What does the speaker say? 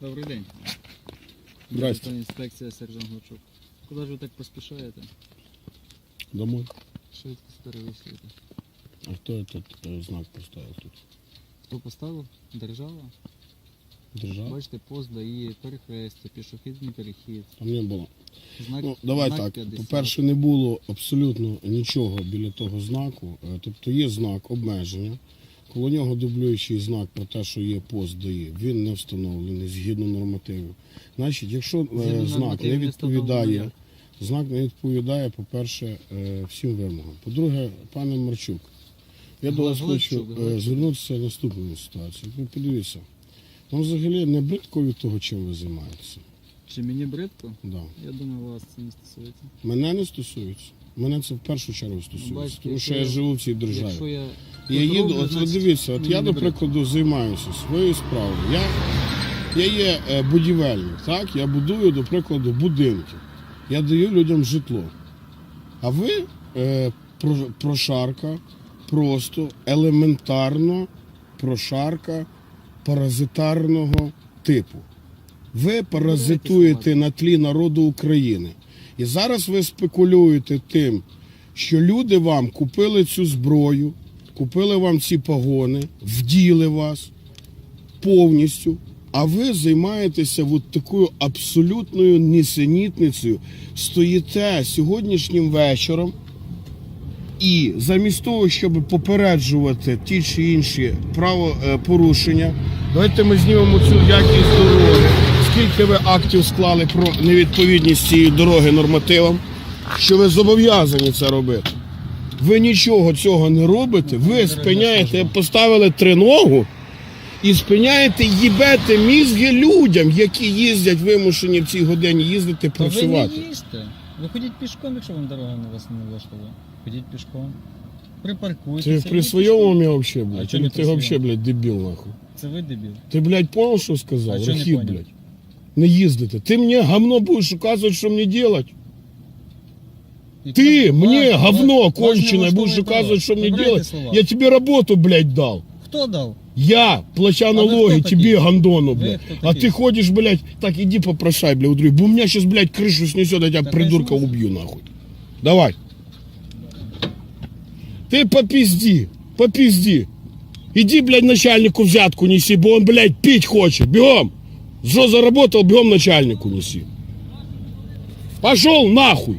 Добрий день. Здрасте. Інспекція сержант Глачук. Куди ж ви так поспішаєте? Домой. Швидкість перевищуєте. А хто этот е, знак поставив тут? Хто поставив? Держава. Держава? Бачите, пост дає перехрестя, пішохідний перехід. Там не було. Знак, Ну, давай знак так. 50. По-перше, не було абсолютно нічого біля того знаку. Е, Тобто є знак обмеження. Коло нього дублюючий знак про те, що є пост дає. Він не встановлений згідно нормативів. Значить, якщо е, знак не відповідає, знак не відповідає, по-перше, е, всім вимогам. По-друге, пане Марчук, я до вас хочу е, звернутися в наступну ситуацію. Ви подивіться, вам взагалі не бридко від того, чим ви займаєтеся? Чи мені бридко? Да. Я думаю, вас це не стосується. Мене не стосується. Мене це в першу чергу стосується. Бачите, тому що я я- живу в цій державі. Якщо я, Я їду, от ви дивіться, от я, до прикладу, займаюся своєю справою. Я, я є е, будівельник, так? Я будую, до прикладу, будинки. Я даю людям житло. А ви е, про- прошарка, просто елементарно прошарка паразитарного типу. Ви паразитуєте на тлі народу України. І зараз ви спекулюєте тим, що люди вам купили цю зброю, купили вам ці погони, вділи вас повністю, а ви займаєтеся от такою абсолютною нісенітницею, стоїте сьогоднішнім вечором. І замість того, щоб попереджувати ті чи інші правопорушення, давайте ми знімемо цю якість дороги. Скільки ви актів склали про невідповідність цієї дороги нормативам, що ви зобов'язані це робити. Ви нічого цього не робите, ви спиняєте, поставили триногу і спиняєте, їбете мізги людям, які їздять вимушені в цій годині їздити, Та ви працювати. не їжте. Ви ходіть пішком, якщо вам дорога не вас не влаштовує. Ходіть пішком. Припаркуйтеся. Ти при ви своєму пішком. уме вообще, А блядь? чого не ти при вообще, своєму? блядь, дебіл, нахуй? Це ви дебіл. Ти, блядь, понял, що сказав? А чого не Рахіт, поняв? блядь. Не їздити. Ти мені говно будеш указувати, що мені делать. І Ти кажуть, мені вас- говно вас не кончене будеш влаштовує указувати, дорога. що мені Вибирайте делать. слова. Я тобі роботу, блядь, дав. Хто дав? Я, плача ви налоги, хто тебе такий? гандону, Ви блядь. хто А такий? ты ходишь, блядь, так иди попрошай, блядь, у других. Бо у меня сейчас, блядь, крышу снесет, я тебя Так придурка возьму. убью, нахуй. Давай. Ты попизди, попизди. Иди, блядь, начальнику взятку неси, бо он, блядь, пить хочет. Бегом. Что заработал, бегом начальнику неси. Пошел нахуй.